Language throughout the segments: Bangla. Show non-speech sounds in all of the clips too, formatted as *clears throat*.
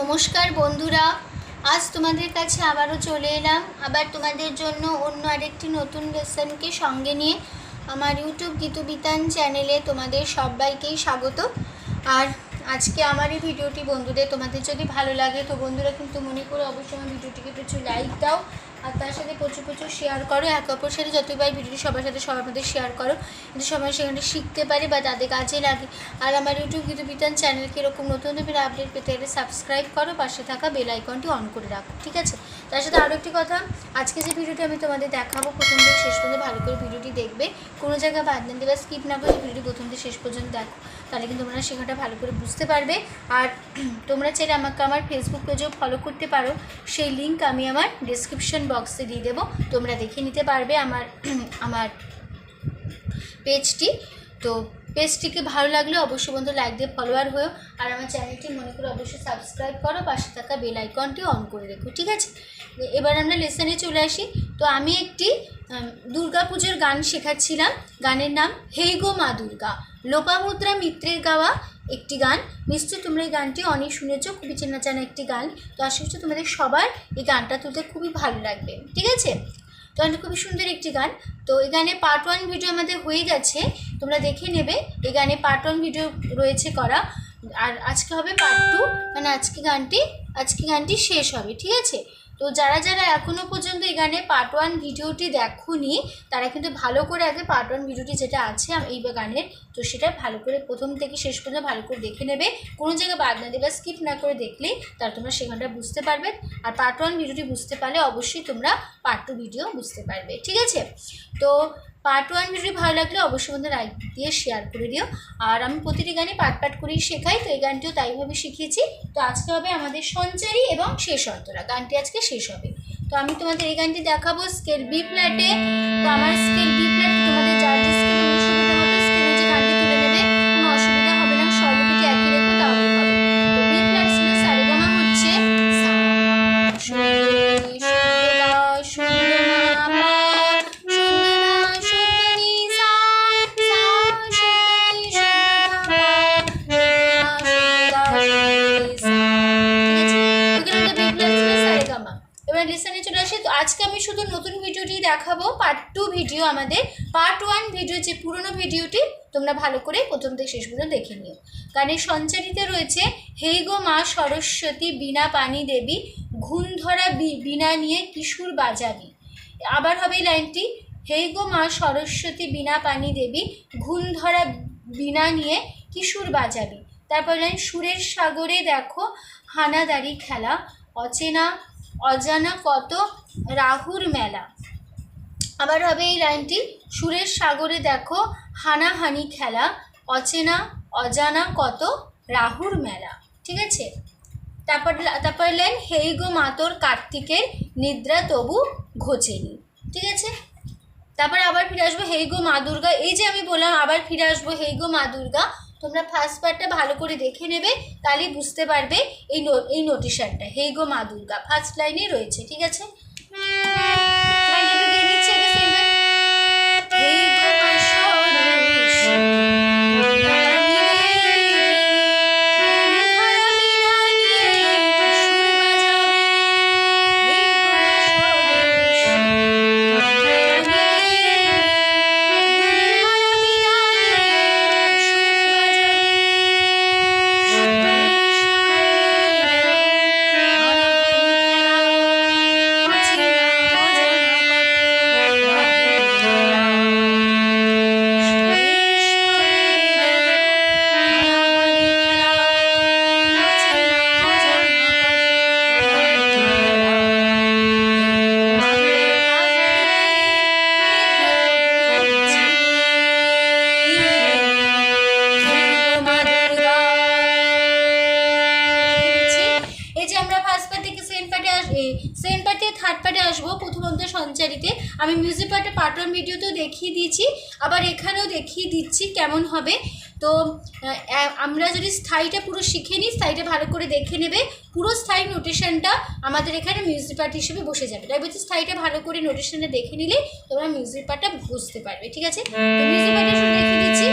নমস্কার বন্ধুরা, আজ তোমাদের কাছে আবারও চলে এলাম। আবার তোমাদের জন্য অন্য আরেকটি নতুন লেসনকে সঙ্গে নিয়ে আমার ইউটিউব গীতু বিতান চ্যানেলে তোমাদের সবাইকেই স্বাগত। আর আজকে আমার এই ভিডিওটি বন্ধুদের, তোমাদের যদি ভালো লাগে, তো বন্ধুরা কিন্তু মনে করে অবশ্যই আমার ভিডিওটিকে প্রচুর লাইক দাও। আর তার সাথে প্রচুর প্রচুর শেয়ার করো। এক অপর সাথে যতই পাই ভিডিওটি সবার সাথে সবার মধ্যে শেয়ার করো। কিন্তু সবাই সেখানে শিখতে পারে বা তাদের কাজে লাগে। আর আমার ইউটিউব কিন্তু বিতান চ্যানেলকে এরকম নতুন নতুন আপডেট পেতে গেলে সাবস্ক্রাইব করো, পাশে থাকা বেল আইকনটি অন করে রাখো, ঠিক আছে? তার সাথে আরও একটি কথা, আজকে যে ভিডিওটি আমি তোমাদের দেখাবো, প্রথম থেকে শেষ পর্যন্ত ভালো করে ভিডিওটি দেখবে। কোনো জায়গায় বাদ না দেবে স্কিপ না করে ভিডিওটি প্রথম থেকে শেষ পর্যন্ত দেখো। তাহলে কিন্তু তোমরা শেখাটা ভালো করে বুঝতে পারবে। আর *clears throat* তোমরা চাইলে আমাকে আমার ফেসবুক পেজেও ফলো করতে পারো। সেই লিঙ্ক আমি আমার ডিসক্রিপশন বক্সে দিয়ে দেবো। তোমরা দেখে নিতে পারবে আমার *clears throat* আমার পেজটি তো পেজটিকে ভালো লাগলে অবশ্যই বন্ধু লাইক দিয়ে ফলোয়ার হয়েও। আর আমার চ্যানেলটি মনে করে অবশ্যই সাবস্ক্রাইব করো। পাশে থাকা বেল আইকনটি অন করে রেখো, ঠিক আছে? এবার আমরা লেসনে চলে আসি। তো আমি একটি দুর্গা পুজোর গান শেখাচ্ছিলাম। গানের নাম হেই গো মা দুর্গা। লোপামুদ্রা মিত্রের গাওয়া একটি গান। নিশ্চয়ই তোমরা এই গানটি অনেক শুনেছ, খুবই চেনা জানা একটি গান। তো আশা করছি তোমাদের সবার এই গানটা তুলতে খুবই ভালো লাগবে। ঠিক আছে? তো গানটা খুবই সুন্দর একটি গান। তো এই গানে পার্ট ওয়ান ভিডিও আমাদের হয়ে গেছে। তোমরা দেখে নেবে, এই গানে পার্ট ওয়ান ভিডিও রয়েছে করা। আর আজকে হবে পার্ট টু মানে আজকে গানটি আজকে গানটি শেষ হবে। ঠিক আছে? তো যারা যারা এখনও পর্যন্ত এই গানে পার্ট ওয়ান ভিডিওটি দেখোনি, তারা কিন্তু ভালো করে আগে পার্ট ওয়ান ভিডিওটি যেটা আছে এই গানের, তো সেটা ভালো করে প্রথম থেকে শেষ পর্যন্ত ভালো করে দেখে নেবে। কোনো জায়গায় বাদ না দেবে স্কিপ না করে দেখলে তারা তোমরা সেখানটা বুঝতে পারবে। আর পার্ট ওয়ান ভিডিওটি বুঝতে পারলে অবশ্যই তোমরা পার্ট টু ভিডিও বুঝতে পারবে। ঠিক আছে? তো পার্ট ওয়ান ভিডিও ভালো লাগলে, অবশ্যই আমাদের লাইক দিয়ে শেয়ার করে দিও। আর আমি প্রতিটি গানে পাট পাট করেই শেখাই, তো এই গানটিও তাইভাবে শিখিয়েছি। তো আজকে হবে আমাদের সঞ্চারী এবং শেষ অন্তরা। গানটি আজকে শেষ হবে। তো আমি তোমাদের এই গানটি দেখাবো স্কেল বি ফ্ল্যাটে তো আমার স্কেল বি তো আজকে আমি শুধু নতুন ভিডিওটি দেখাবো পার্ট টু ভিডিও আমাদের। পার্ট ওয়ান ভিডিও যে পুরনো ভিডিওটি, তোমরা ভালো করে প্রথম থেকে শেষ পর্যন্ত দেখে নিও। গানের সঞ্চারিতে রয়েছে হেই গো মা সরস্বতী বীণা পানি দেবী ঘুণ ধরা বীণা নিয়ে কিশোর বাজাবি। আবার হবে লাইনটি হেই গো মা সরস্বতী বীণা পানি দেবী ঘুণ ধরা বীণা নিয়ে কিশোর বাজাবি। তারপর লাইন, সুরের সাগরে দেখো হানাদারি খেলা, অচেনা অজানা কত রাহুর মেলা। আবার হবে এই লাইনটি, সুরের সাগরে দেখো হানাহানি খেলা, অচেনা, অজানা কত রাহুর মেলা। ঠিক আছে? তারপর তারপর লাইন, হেই গো মাতর কার্তিকের নিদ্রা তবু ঘোচেনি। ঠিক আছে? তারপর আবার ফিরে আসব, হেই গো মা দুর্গা, এই যে আমি বললাম আবার ফিরে আসব, হেই গো মা দুর্গা তোমরা ফার্স্ট পার্টটা ভালো করে দেখে নেবে তাহলেই বুঝতে পারবে এই এই নোটিশনটা হেই গো মা দুর্গা ফার্স্ট লাইনেই রয়েছে, ঠিক আছে? প্রথমত সঞ্চারিতে। আমি মিউজিক পার্টে ওয়ান ভিডিওতেও দেখিয়ে দিয়েছি। আবার এখানেও দেখিয়ে দিচ্ছি কেমন হবে। তো আমরা যদি স্থায়ীটা পুরো শিখে নিই, স্থায়ীটা ভালো করে দেখে নেবে, পুরো স্থায়ী নোটেশনটা আমাদের এখানে মিউজিক পার্ট হিসেবে বসে যাবে। তাই বলছি স্থায়ীটা ভালো করে নোটেশনটা দেখে নিলে তোমরা মিউজিক পার্টটা বুঝতে পারবে, ঠিক আছে? তো মিউজিক পার্টটা দেখিয়ে দিচ্ছি।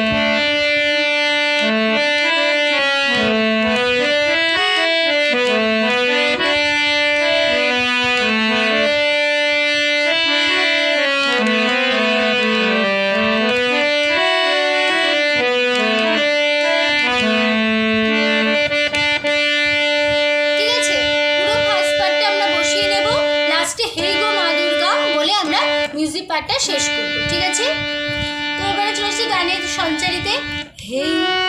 সঞ্চারিতে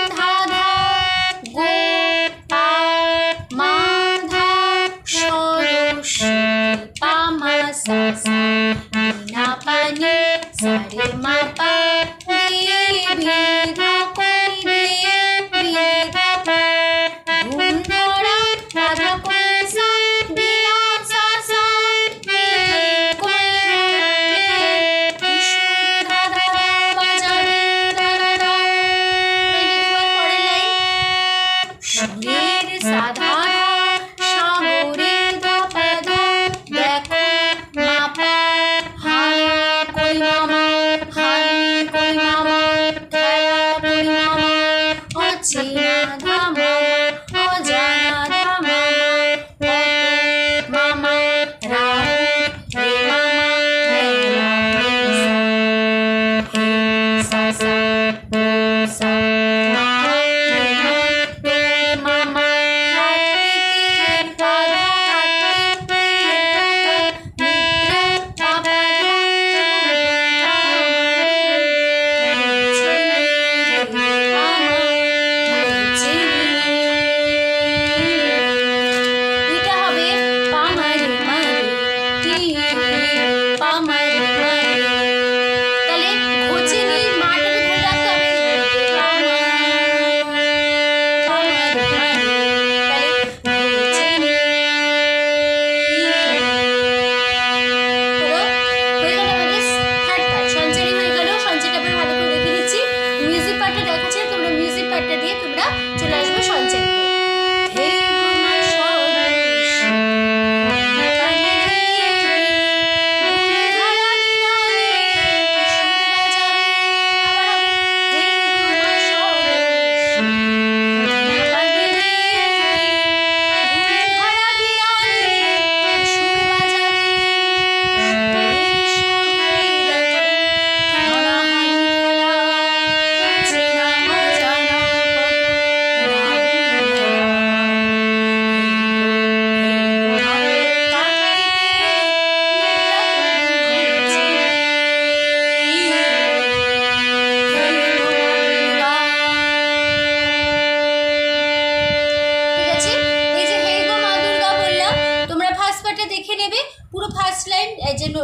ফার্স্ট লাইন যে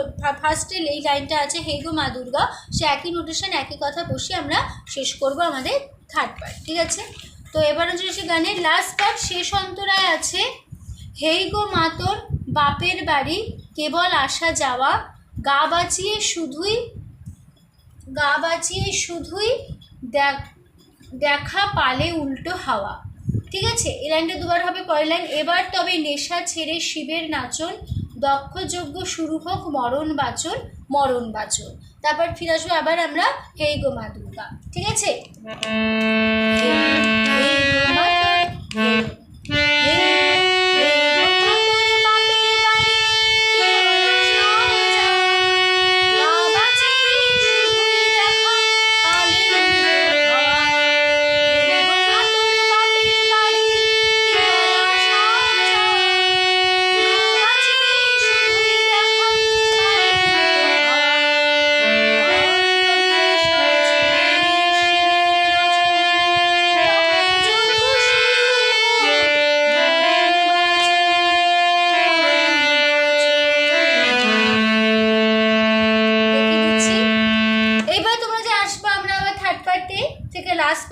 ফার্স্টে এই লাইনটা আছে, হে গো মা দুর্গা। সে একই নোটেশন একই কথা বসে আমরা শেষ করব আমাদের থার্ড পার্ট ঠিক আছে? তো এবার হচ্ছে সে গানের লাস্ট পার্ট শেষ অন্তরায় আছে হেই গো মাতর বাপের বাড়ি, কেবল আসা যাওয়া, গা বাঁচিয়ে শুধুই, গা বাঁচিয়ে শুধুই দেখ- পালে উল্টো হাওয়া। ঠিক আছে? এই লাইনটা দুবার হবে, পরের লাইন এবার তবে নেশা ছেড়ে শিবের নাচন দক্ষযজ্ঞ শুরু হোক মরণ বাচন মরণ বাচন। তারপর ফিরে আসব আবার আমরা হেই গো মা দুর্গা। ঠিক আছে?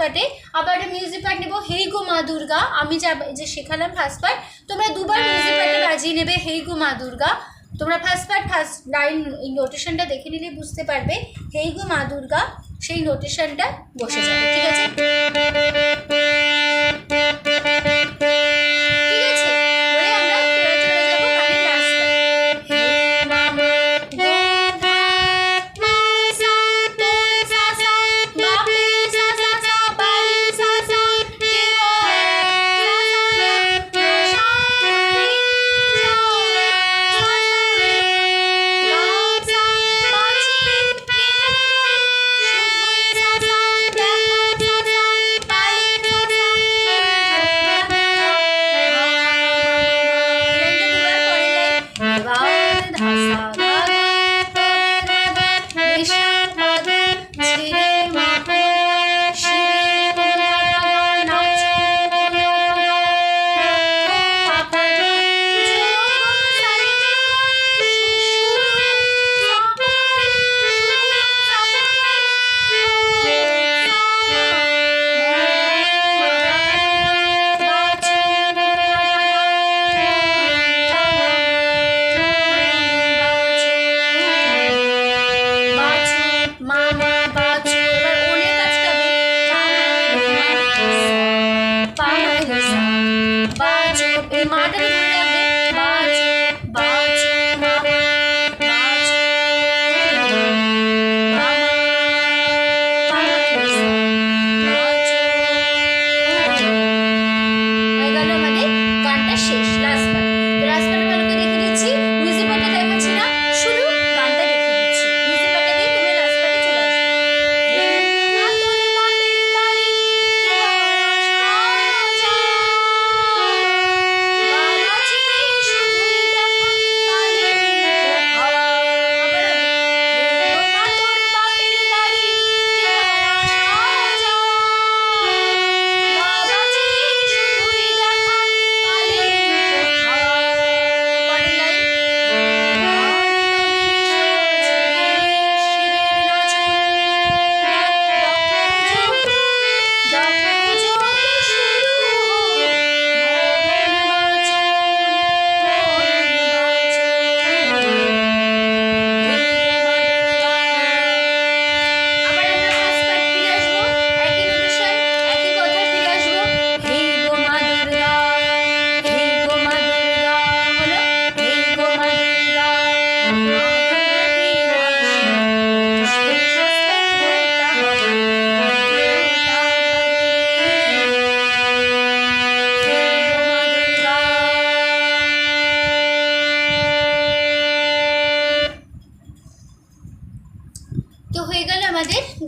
পার্টে আবার একটা মিউজিক পার্ট নেব হেই গো মা দুর্গা। আমি যা যে শেখালাম ফার্স্ট পার্ট তোমরা দুবার মিউজিক পার্টে বাজিয়ে নেবে হেই গো মা দুর্গা। তোমরা ফার্স্ট পার্ট ফার্স্ট লাইন এই নোটেশনটা দেখে নিলে বুঝতে পারবে হেই গো মা দুর্গা সেই নোটেশনটা বসে যাবে ঠিক আছে?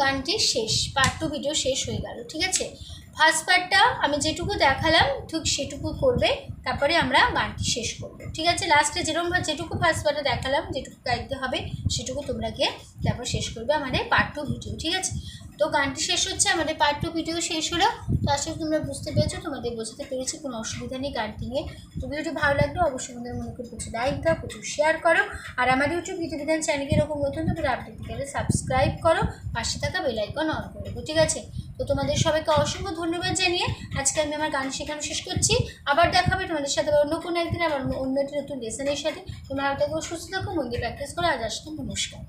গানটি শেষ পার্ট টু ভিডিও শেষ হয়ে গেল, ঠিক আছে? ফার্স্ট পার্টটা আমি যেটুকু দেখালাম, ঠিক সেটুকু করবে, তারপরে আমরা গানটি শেষ করব, ঠিক আছে? লাস্টে যেরকম যেটুকু ফার্স্ট পার্টে দেখালাম, যেটুকু গাইতে হবে, সেটুকু তোমরা গিয়ে তারপর শেষ করবে আমাদের পার্ট টু ভিডিও ঠিক আছে? তো গানটি শেষ হচ্ছে, আমাদের পার্ট টু ভিডিও শেষ হলো। তো আশা করি তোমরা বুঝতে পেরেছ, তোমাদের বোঝাতে পেরেছি কোনো অসুবিধা নেই গানটি নিয়ে। তো ভিডিওটি ভালো লাগলে অবশ্যই তোমাদের মনে করে প্রচুর লাইক দাও, প্রচুর শেয়ার করো। আর আমার ইউটিউব বিধান চ্যানেলকে এরকম নতুন নতুন আপডেট দিতে সাবস্ক্রাইব করো। পাশে থাকা বেলাইকন অন করে ঠিক আছে? তো তোমাদের সবাইকে অসংখ্য ধন্যবাদ জানিয়ে আজকে আমি আমার গান শেখানো শেষ করছি। আবার দেখাবে তোমাদের সাথে অন্য কোনো একদিন, আবার অন্য একটি নতুন লেসনের সাথে। তোমরা থাকো, সুস্থ থাকো মন্দির প্র্যাকটিস করো। আজ আসলে নমস্কার।